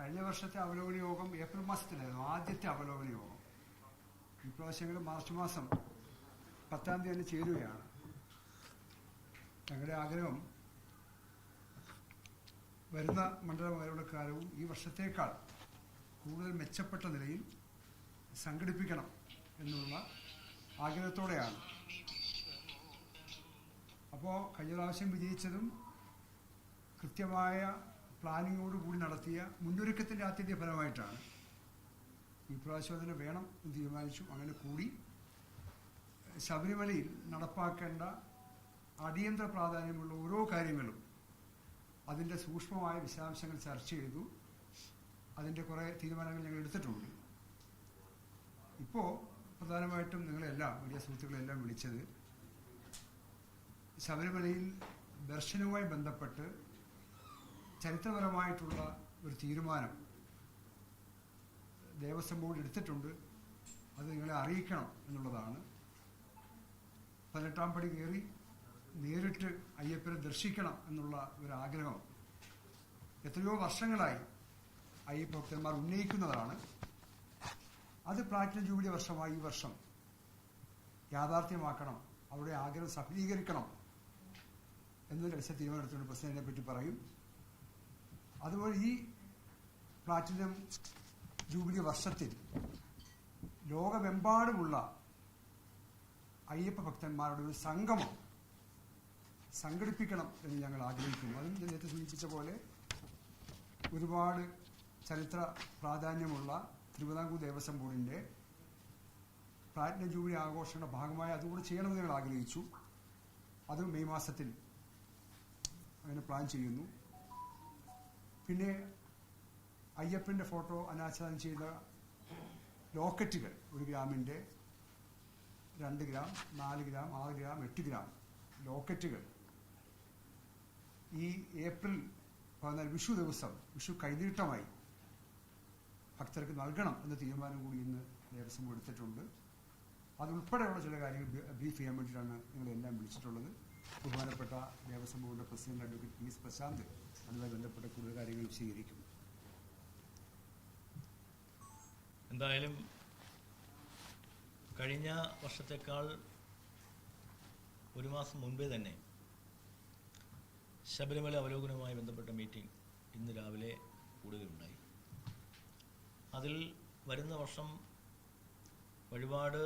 കഴിഞ്ഞ വർഷത്തെ അവലോകന യോഗം ഏപ്രിൽ മാസത്തിലായിരുന്നു ആദ്യത്തെ അവലോകന യോഗം. ഇപ്രാവശ്യങ്ങളിൽ മാർച്ച് മാസം പത്താം തീയതി തന്നെ ചേരുകയാണ്. ഞങ്ങളുടെ ആഗ്രഹം വരുന്ന മണ്ഡലം അവലോകനക്കാലവും ഈ വർഷത്തേക്കാൾ കൂടുതൽ മെച്ചപ്പെട്ട നിലയിൽ സംഘടിപ്പിക്കണം എന്നുള്ള ആഗ്രഹത്തോടെയാണ്. അപ്പോൾ കഴിഞ്ഞ പ്രാവശ്യം വിജയിച്ചതും കൃത്യമായ പ്ലാനിങ്ങോട് കൂടി നടത്തിയ മുന്നൊരുക്കത്തിന്റെ ആത്യന്തിക ഫലമായിട്ടാണ് ഈ പ്രാവശ്യം വേണം എന്ന് തീരുമാനിച്ചു. അങ്ങനെ കൂടി ശബരിമലയിൽ നടപ്പാക്കേണ്ട അടിയന്തര പ്രാധാന്യമുള്ള ഓരോ കാര്യങ്ങളും അതിന്റെ സൂക്ഷ്മമായ വിശദാംശങ്ങൾ ചർച്ച ചെയ്തു. അതിന്റെ കുറേ തീരുമാനങ്ങൾ ഞങ്ങൾ എടുത്തിട്ടുണ്ട്. ഇപ്പോൾ പ്രധാനമായിട്ടും നിങ്ങളെല്ലാം വലിയ സുഹൃത്തുക്കളെല്ലാം വിളിച്ചത് ശബരിമലയിൽ ദർശനവുമായി ബന്ധപ്പെട്ട് ചരിത്രപരമായിട്ടുള്ള ഒരു തീരുമാനം ദേവസ്വം ബോർഡ് എടുത്തിട്ടുണ്ട്. അത് നിങ്ങളെ അറിയിക്കണം എന്നുള്ളതാണ്. പതിനെട്ടാം പടി കയറി നേരിട്ട് അയ്യപ്പനെ ദർശിക്കണം എന്നുള്ള ഒരു ആഗ്രഹം. എത്രയോ വർഷങ്ങളായി അയ്യപ്പ ഭക്തന്മാർ ഉന്നയിക്കുന്നതാണ്. അത് പ്ലാറ്റിനം ജൂബിലി വർഷമായി ഈ വർഷം യാഥാർത്ഥ്യമാക്കണം അവരുടെ ആഗ്രഹം സഫലീകരിക്കണം എന്നൊരു രഹസ്യ തീരുമാനമെടുത്തുകൊണ്ട് പ്രസിഡന്റിനെ പറ്റി പറയും. അതുപോലെ ഈ പ്ലാറ്റിനം ജൂബിലി വർഷത്തിൽ ലോകമെമ്പാടുമുള്ള അയ്യപ്പ ഭക്തന്മാരുടെ ഒരു സംഗമം സംഘടിപ്പിക്കണം എന്ന് ഞങ്ങൾ ആഗ്രഹിക്കുന്നു. അതും ഞാൻ നേരത്തെ സൂചിപ്പിച്ച പോലെ ഒരുപാട് ചരിത്ര പ്രാധാന്യമുള്ള തിരുവിതാംകൂർ ദേവസ്വം ബോർഡിന്റെ പ്ലാറ്റിനം ജൂബിലി ആഘോഷങ്ങളുടെ ഭാഗമായി അതുകൂടെ ചെയ്യണമെന്ന് ഞങ്ങൾ ആഗ്രഹിച്ചു. അത് മെയ് മാസത്തിൽ അങ്ങനെ പ്ലാൻ ചെയ്യുന്നു. പിന്നെ അയ്യപ്പന്റെ ഫോട്ടോ അനാച്ഛാദനം ചെയ്ത ലോക്കറ്റുകൾ. ഒരു ഗ്രാമിന്റെ രണ്ട് ഗ്രാം നാല് ഗ്രാം ആറ് ഗ്രാം എട്ട് ഗ്രാം ലോക്കറ്റുകൾ. ഈ ഏപ്രിൽ പതിനാല് വിഷു ദിവസം വിഷു കൈനീട്ടമായി ഭക്തർക്ക് നൽകണം എന്ന തീരുമാനം കൂടി ഇന്ന് ദേവസ്വം എടുത്തിട്ടുണ്ട്. അതുൾപ്പെടെയുള്ള ചില കാര്യങ്ങൾ ബ്രീഫ് ചെയ്യാൻ വേണ്ടിയിട്ടാണ് നിങ്ങളെല്ലാം വിളിച്ചിട്ടുള്ളത്. ബഹുമാനപ്പെട്ട ദേവസ്വം ബോർഡിന്റെ president advocate P S Prashant അതുമായി ബന്ധപ്പെട്ട കൂടുതൽ കാര്യങ്ങൾ വിശദീകരിക്കും. എന്തായാലും കഴിഞ്ഞ വർഷത്തേക്കാൾ ഒരു മാസം മുൻപേ തന്നെ ശബരിമല അവലോകനവുമായി ബന്ധപ്പെട്ട മീറ്റിംഗ് ഇന്ന് രാവിലെ കൂടുകയുണ്ടായി അതിൽ വരുന്ന വർഷം വഴിപാട്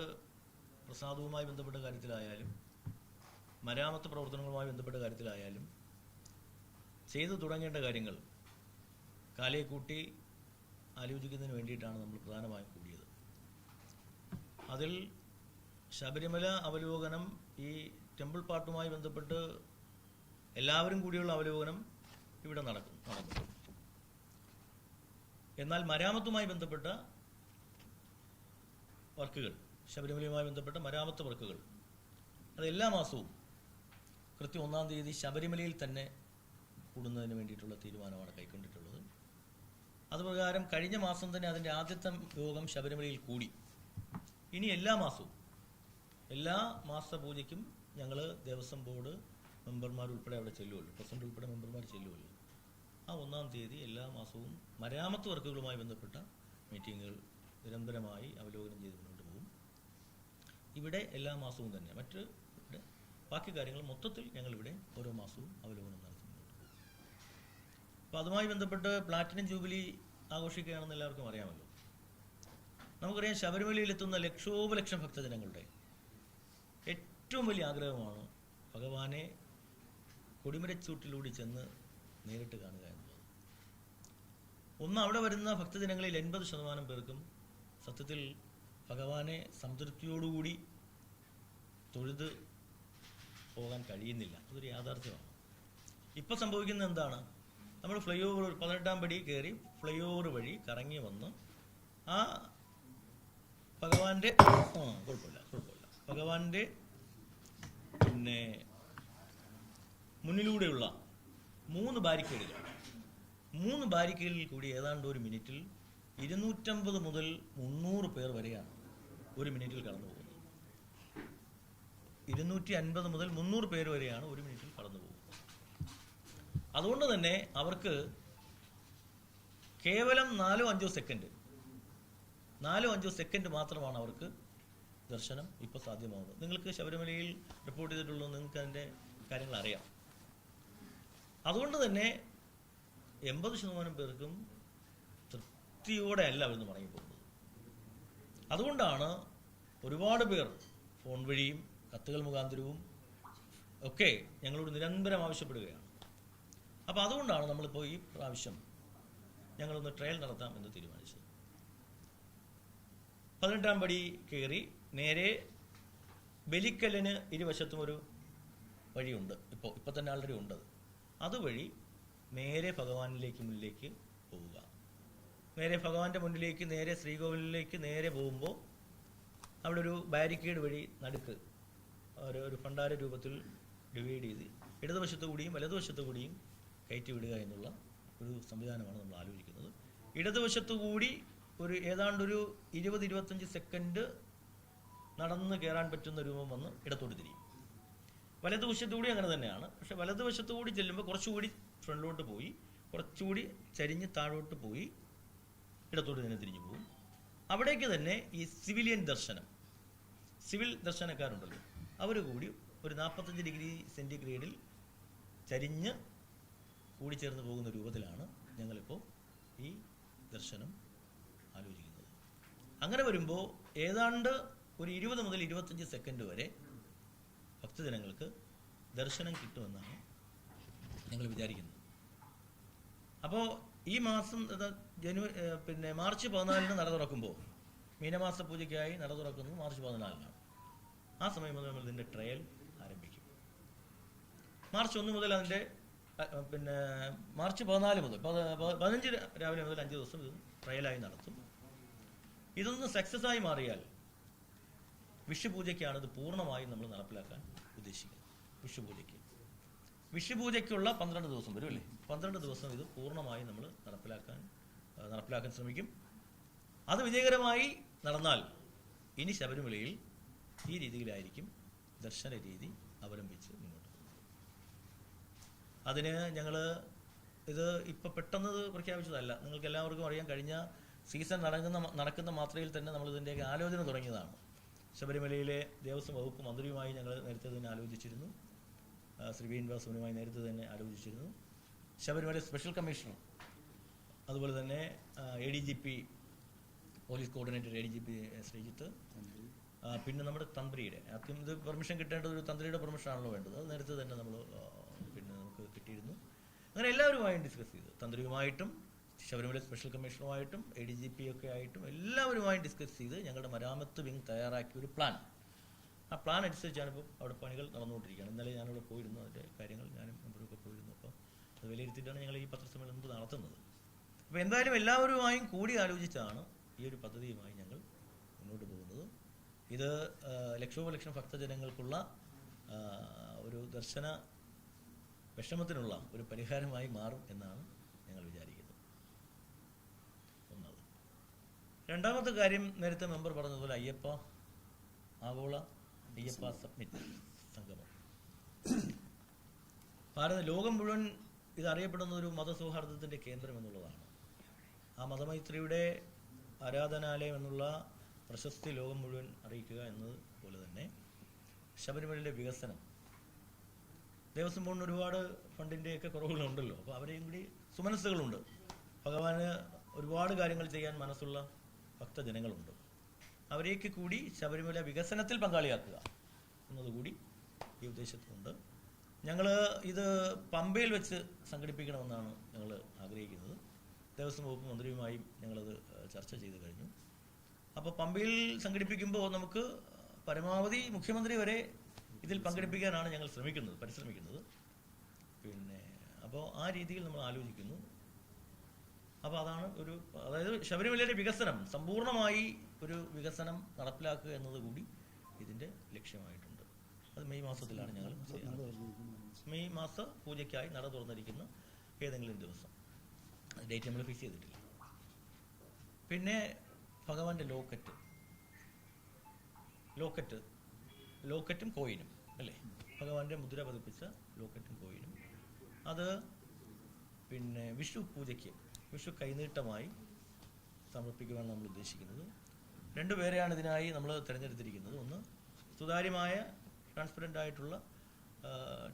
പ്രസാദവുമായി ബന്ധപ്പെട്ട കാര്യത്തിലായാലും മരാമത്ത് പ്രവർത്തനങ്ങളുമായി ബന്ധപ്പെട്ട കാര്യത്തിലായാലും ചെയ്തു തുടങ്ങേണ്ട കാര്യങ്ങൾ കാലയെ കൂട്ടി ആലോചിക്കുന്നതിന് വേണ്ടിയിട്ടാണ് നമ്മൾ പ്രധാനമായും കൂടിയത്. അതിൽ ശബരിമല അവലോകനം ഈ ടെമ്പിൾ പാർട്ടുമായി ബന്ധപ്പെട്ട് എല്ലാവരും കൂടിയുള്ള അവലോകനം ഇവിടെ നടക്കും നടക്കും എന്നാൽ മരാമത്തുമായി ബന്ധപ്പെട്ട വർക്കുകൾ ശബരിമലയുമായി ബന്ധപ്പെട്ട മരാമത്ത് വർക്കുകൾ അത് എല്ലാ മാസവും കൃത്യം ഒന്നാം തീയതി ശബരിമലയിൽ തന്നെ കൂടുന്നതിന് വേണ്ടിയിട്ടുള്ള തീരുമാനമാണ് കൈക്കൊണ്ടിട്ടുള്ളത്. അതുപ്രകാരം കഴിഞ്ഞ മാസം തന്നെ അതിന്റെ ആദ്യത്തെ യോഗം ശബരിമലയിൽ കൂടി. ഇനി എല്ലാ മാസവും എല്ലാ മാസ പൂജയ്ക്കും ഞങ്ങൾ ദേവസ്വം ബോർഡ് മെമ്പർമാർ ഉൾപ്പെടെ അവിടെ ചെല്ലുമല്ലോ. പ്രസിഡന്റ് ഉൾപ്പെടെ മെമ്പർമാർ ചെല്ലുമല്ലോ. ആ ഒന്നാം തീയതി എല്ലാ മാസവും മരാമത്ത് വർക്കുകളുമായി ബന്ധപ്പെട്ട മീറ്റിങ്ങുകൾ നിരന്തരമായി അവലോകനം ചെയ്ത് മുന്നോട്ട് പോകും. ഇവിടെ എല്ലാ മാസവും തന്നെ. മറ്റ് ബാക്കി കാര്യങ്ങൾ മൊത്തത്തിൽ ഞങ്ങളിവിടെ ഓരോ മാസവും അവലോകനം അപ്പോൾ അതുമായി ബന്ധപ്പെട്ട് പ്ലാറ്റിനം ജൂബിലി ആഘോഷിക്കുകയാണെന്ന് എല്ലാവർക്കും അറിയാമല്ലോ. നമുക്കറിയാം ശബരിമലയിൽ എത്തുന്ന ലക്ഷോപലക്ഷം ഭക്തജനങ്ങളുടെ ഏറ്റവും വലിയ ആഗ്രഹമാണ് ഭഗവാനെ കൊടിമരച്ചൂട്ടിലൂടെ ചെന്ന് നേരിട്ട് കാണുക എന്നുള്ളത് ഒന്ന് അവിടെ വരുന്ന ഭക്തജനങ്ങളിൽ എൺപത് ശതമാനം പേർക്കും സത്യത്തിൽ ഭഗവാനെ സംതൃപ്തിയോടുകൂടി തൊഴുത് പോകാൻ കഴിയുന്നില്ല. അതൊരു യാഥാർത്ഥ്യമാണ്. ഇപ്പോൾ സംഭവിക്കുന്നത് എന്താണ്? നമ്മൾ ഫ്ലൈ ഓവർ പതിനെട്ടാം പടി കയറി ഫ്ലൈ ഓവർ വഴി കറങ്ങി വന്ന്. ആ ഭഗവാന്റെ കുഴപ്പമില്ല കുഴപ്പമില്ല. ഭഗവാന്റെ പിന്നെ മുന്നിലൂടെയുള്ള മൂന്ന് ബാരിക്കേഡുകൾ. മൂന്ന് ബാരിക്കേഡിൽ കൂടി ഏതാണ്ട് ഒരു മിനിറ്റിൽ ഇരുന്നൂറ്റമ്പത് മുതൽ മുന്നൂറ് പേർ വരെയാണ് ഒരു മിനിറ്റിൽ കടന്നു പോകുന്നത് ഇരുന്നൂറ്റി അൻപത് മുതൽ മുന്നൂറ് പേര് വരെയാണ് ഒരു മിനിറ്റിൽ കടന്നു പോകുന്നത് അതുകൊണ്ട് തന്നെ അവർക്ക് കേവലം നാലോ അഞ്ചോ സെക്കൻഡ് നാലോ അഞ്ചോ സെക്കൻഡ് മാത്രമാണ് അവർക്ക് ദർശനം ഇപ്പോൾ സാധ്യമാകുന്നത് നിങ്ങൾക്ക് ശബരിമലയിൽ റിപ്പോർട്ട് ചെയ്തിട്ടുള്ളൂ നിങ്ങൾക്ക് അതിന്റെ കാര്യങ്ങൾ അറിയാം. അതുകൊണ്ട് തന്നെ എൺപത് ശതമാനം പേർക്കും തൃപ്തിയോടെ അല്ല അവരെന്ന് മടങ്ങി പോകുന്നത്. അതുകൊണ്ടാണ് ഒരുപാട് പേർ ഫോൺ വഴിയും കത്തുകൾ മുഖാന്തരവും ഒക്കെ ഞങ്ങളോട് നിരന്തരം ആവശ്യപ്പെടുകയാണ്. അപ്പോൾ അതുകൊണ്ടാണ് നമ്മളിപ്പോൾ ഈ പ്രാവശ്യം ഞങ്ങളൊന്ന് ട്രയൽ നടത്താം എന്ന് തീരുമാനിച്ചത്. പതിനെട്ടാം പടി കയറി നേരെ ബലിക്കല്ലിന് ഇരുവശത്തും ഒരു വഴിയുണ്ട്. ഇപ്പോൾ ഇപ്പോൾ തന്നെ ആൾറെഡി ഉണ്ട് അതുവഴി നേരെ ഭഗവാനിലേക്ക് മുന്നിലേക്ക് പോവുക. നേരെ ഭഗവാന്റെ മുന്നിലേക്ക് നേരെ ശ്രീകോവിലിലേക്ക് നേരെ പോകുമ്പോൾ അവിടെ ഒരു ബാരിക്കേഡ് വഴി നടുക്ക് ഒരു ഒരു ഭണ്ഡാര രൂപത്തിൽ ഡിവൈഡ് ചെയ്ത് ഇടതുവശത്തു കൂടിയും വലതുവശത്തു കൂടിയും കയറ്റി വിടുക എന്നുള്ള ഒരു സംവിധാനമാണ് നമ്മൾ ആലോചിക്കുന്നത്. ഇടതുവശത്തു കൂടി ഒരു ഏതാണ്ടൊരു ഇരുപത് ഇരുപത്തഞ്ച് സെക്കൻഡ് നടന്ന് കയറാൻ പറ്റുന്ന രൂപം വന്ന് ഇടത്തോട്ട് തിരിയും. വലതുവശത്തുകൂടി അങ്ങനെ തന്നെയാണ്. പക്ഷെ വലതുവശത്തുകൂടി ചെല്ലുമ്പോൾ കുറച്ചുകൂടി ഫ്രണ്ടിലോട്ട് പോയി കുറച്ചുകൂടി ചരിഞ്ഞ് താഴോട്ട് പോയി ഇടത്തോട്ട് തന്നെ തിരിഞ്ഞു പോകും. അവിടേക്ക് തന്നെ ഈ സിവിലിയൻ ദർശനം സിവിൽ ദർശനക്കാരുണ്ടല്ലോ അവർ കൂടി ഒരു നാൽപ്പത്തഞ്ച് ഡിഗ്രി സെന്റിഗ്രേഡിൽ ചരിഞ്ഞ് കൂടിച്ചേർന്ന് പോകുന്ന രൂപത്തിലാണ് ഞങ്ങളിപ്പോൾ ഈ ദർശനം ആലോചിക്കുന്നത്. അങ്ങനെ വരുമ്പോൾ ഏതാണ്ട് ഒരു ഇരുപത് മുതൽ ഇരുപത്തഞ്ച് സെക്കൻഡ് വരെ ഭക്തജനങ്ങൾക്ക് ദർശനം കിട്ടുമെന്നാണ് ഞങ്ങൾ വിചാരിക്കുന്നത്. അപ്പോൾ ഈ മാസം ജനുവരി പിന്നെ മാർച്ച് പതിനാലിന് നട തുറക്കുമ്പോൾ മീനമാസ പൂജയ്ക്കായി നട തുറക്കുന്നത് മാർച്ച് പതിനാലിനാണ്. ആ സമയം മുതൽ നമ്മൾ ഇതിന്റെ ട്രയൽ ആരംഭിക്കും. മാർച്ച് ഒന്ന് മുതൽ അതിന്റെ പിന്നെ മാർച്ച് പതിനാല് മുതൽ പതിനഞ്ച് രാവിലെ മുതൽ അഞ്ച് ദിവസം ഇത് ട്രയലായി നടത്തും. ഇതൊന്ന് സക്സസ് ആയി മാറിയാൽ വിഷുപൂജയ്ക്കാണ് ഇത് പൂർണമായും നമ്മൾ നടപ്പിലാക്കാൻ ഉദ്ദേശിക്കുന്നത്. വിഷുപൂജയ്ക്ക്. വിഷുപൂജയ്ക്കുള്ള പന്ത്രണ്ട് ദിവസം വരും അല്ലേ? പന്ത്രണ്ട് ദിവസം ഇത് പൂർണമായും നമ്മൾ നടപ്പിലാക്കാൻ നടപ്പിലാക്കാൻ ശ്രമിക്കും. അത് വിജയകരമായി നടന്നാൽ ഇനി ശബരിമലയിൽ ഈ രീതിയിലായിരിക്കും ദർശന രീതി അവലംബിച്ച് അതിന് ഞങ്ങൾ ഇത് ഇപ്പം പെട്ടെന്ന് പ്രഖ്യാപിച്ചതല്ല. നിങ്ങൾക്ക് എല്ലാവർക്കും അറിയാം കഴിഞ്ഞ സീസൺ നടക്കുന്ന നടക്കുന്ന മാത്രയിൽ തന്നെ നമ്മൾ ഇതിന്റെയൊക്കെ ആലോചന തുടങ്ങിയതാണ്. ശബരിമലയിലെ ദേവസ്വം വകുപ്പ് മന്ത്രിയുമായി ഞങ്ങൾ നേരത്തെ തന്നെ ആലോചിച്ചിരുന്നു. ശ്രീ ശ്രീ ശ്രീനിവാസനുമായി നേരത്തെ തന്നെ ആലോചിച്ചിരുന്നു. ശബരിമല സ്പെഷ്യൽ കമ്മീഷണർ അതുപോലെ തന്നെ A D G P police coordinator A D G P Sreejith പിന്നെ നമ്മുടെ തന്ത്രിയുടെ ആദ്യം ഇത് പെർമിഷൻ കിട്ടേണ്ടത് ഒരു തന്ത്രിയുടെ പെർമിഷൻ ആണല്ലോ വേണ്ടത്. അത് നേരത്തെ തന്നെ നമ്മൾ അങ്ങനെ എല്ലാവരുമായും ഡിസ്കസ് ചെയ്തു. തന്ത്രിയുമായിട്ടും ശബരിമല സ്പെഷ്യൽ കമ്മീഷണറുമായിട്ടും എ ഡി ജി പി ഒക്കെ ആയിട്ടും എല്ലാവരുമായും ഡിസ്കസ് ചെയ്ത് ഞങ്ങളുടെ മരാമത്ത് വിങ് തയ്യാറാക്കിയ ഒരു പ്ലാൻ ആ പ്ലാൻ അനുസരിച്ചാണ് ഇപ്പോൾ അവിടെ പണികൾ നടന്നുകൊണ്ടിരിക്കുകയാണ്. ഇന്നലെ ഞാനിവിടെ പോയിരുന്നു അതിന്റെ കാര്യങ്ങൾ ഞാനും മെമ്പറൊക്കെ പോയിരുന്നു. അപ്പോൾ അത് വിലയിരുത്തിയിട്ടാണ് ഞങ്ങൾ ഈ പത്രസമ്മേളനം ഇപ്പോൾ നടത്തുന്നത്. അപ്പോൾ എന്തായാലും എല്ലാവരുമായും കൂടി ആലോചിച്ചാണ് ഈ ഒരു പദ്ധതിയുമായി ഞങ്ങൾ മുന്നോട്ട് പോകുന്നത്. ഇത് ലക്ഷോപലക്ഷം ഭക്തജനങ്ങൾക്കുള്ള ഒരു ദർശന വിഷമത്തിനുള്ള ഒരു പരിഹാരമായി മാറും എന്നാണ് ഞങ്ങൾ വിചാരിക്കുന്നത്. ഒന്നത് രണ്ടാമത്തെ കാര്യം നേരത്തെ മെമ്പർ പറഞ്ഞതുപോലെ അയ്യപ്പ ആഗോള അയ്യപ്പ സബ്മിറ്റ് സംഗമം. ഭാരത ലോകം മുഴുവൻ ഇത് അറിയപ്പെടുന്ന ഒരു മതസൗഹാർദ്ദത്തിന്റെ കേന്ദ്രം എന്നുള്ളതാണ്. ആ മതമൈത്രിയുടെ ആരാധനാലയം എന്നുള്ള പ്രശസ്തി ലോകം മുഴുവൻ അറിയിക്കുക എന്നത് പോലെ തന്നെ ശബരിമലയുടെ വികസനം ദേവസ്വം ബോർഡിന് ഒരുപാട് ഫണ്ടിന്റെയൊക്കെ കുറവുകളുണ്ടല്ലോ. അപ്പോൾ അവരെയും കൂടി സുമനസ്സുകളുണ്ട്. ഭഗവാന് ഒരുപാട് കാര്യങ്ങൾ ചെയ്യാൻ മനസ്സുള്ള ഭക്തജനങ്ങളുണ്ട്. അവരെയൊക്കെ കൂടി ശബരിമല വികസനത്തിൽ പങ്കാളിയാക്കുക എന്നതുകൂടി ഈ ഉദ്ദേശത്തുണ്ട് ഞങ്ങൾ ഇത് പമ്പയിൽ വെച്ച് സംഘടിപ്പിക്കണമെന്നാണ് ഞങ്ങൾ ആഗ്രഹിക്കുന്നത്. ദേവസ്വം വകുപ്പ് മന്ത്രിയുമായും ഞങ്ങളത് ചർച്ച ചെയ്ത് കഴിഞ്ഞു. അപ്പോൾ പമ്പയിൽ സംഘടിപ്പിക്കുമ്പോൾ നമുക്ക് പരമാവധി മുഖ്യമന്ത്രി വരെ ഇതിൽ പങ്കെടുപ്പിക്കാനാണ് ഞങ്ങൾ ശ്രമിക്കുന്നത് പരിശ്രമിക്കുന്നത്. പിന്നെ അപ്പോൾ ആ രീതിയിൽ നമ്മൾ ആലോചിക്കുന്നു. അപ്പോൾ അതാണ് ഒരു അതായത് ശബരിമലയുടെ വികസനം സമ്പൂർണമായി ഒരു വികസനം നടപ്പിലാക്കുക എന്നതുകൂടി ഇതിന്റെ ലക്ഷ്യമായിട്ടുണ്ട്. അത് മെയ് മാസത്തിലാണ് ഞങ്ങൾ മെയ് മാസ പൂജയ്ക്കായി നട തുറന്നിരിക്കുന്ന ഏതെങ്കിലും ദിവസം. ഡേറ്റ് നമ്മൾ ഫിക്സ് ചെയ്തിട്ടില്ല. പിന്നെ ഭഗവാന്റെ ലോക്കറ്റ്. ലോക്കറ്റ് ലോക്കറ്റും കോയിനും. അല്ലേ? ഭഗവാന്റെ മുദ്ര പതിപ്പിച്ച ലോക്കറ്റും കോയിലും അത് പിന്നെ വിഷു പൂജയ്ക്ക് വിഷു കൈനീട്ടമായി സമർപ്പിക്കുവാൻ നമ്മൾ ഉദ്ദേശിക്കുന്നത്. രണ്ടുപേരെയാണ് ഇതിനായി നമ്മൾ തിരഞ്ഞെടുത്തിരിക്കുന്നത്. ഒന്ന് സുതാര്യമായ ട്രാൻസ്പെറന്റ് ആയിട്ടുള്ള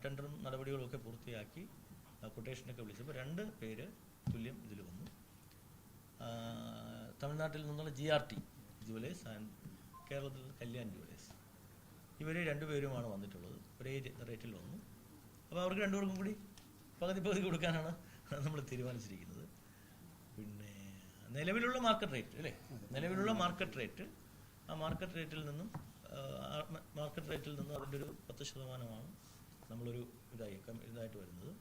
ടെൻഡറും നടപടികളും ഒക്കെ പൂർത്തിയാക്കി കൊട്ടേഷനൊക്കെ വിളിച്ചപ്പോൾ രണ്ട് പേര് തുല്യം ഇതിൽ വന്നു. തമിഴ്നാട്ടിൽ നിന്നുള്ള G R T jewellers and കേരളത്തിൽ കല്യാൺ ജുവലേഴ്സ് ഇവർ രണ്ടുപേരുമാണ് വന്നിട്ടുള്ളത്. ഒരേ റേറ്റിൽ വന്നു. അപ്പോൾ അവർക്ക് രണ്ടുപേർക്കും കൂടി പകുതി പകുതി കൊടുക്കാനാണ് നമ്മൾ തീരുമാനിച്ചിരിക്കുന്നത്. പിന്നെ നിലവിലുള്ള മാർക്കറ്റ് റേറ്റ് അല്ലേ? നിലവിലുള്ള മാർക്കറ്റ് റേറ്റ് ആ മാർക്കറ്റ് റേറ്റിൽ നിന്നും മാർക്കറ്റ് റേറ്റിൽ നിന്നും അതിന്റെ ഒരു പത്ത് ശതമാനമാണ് നമ്മളൊരു ഇതായി ഇതായിട്ട് വരുന്നത്.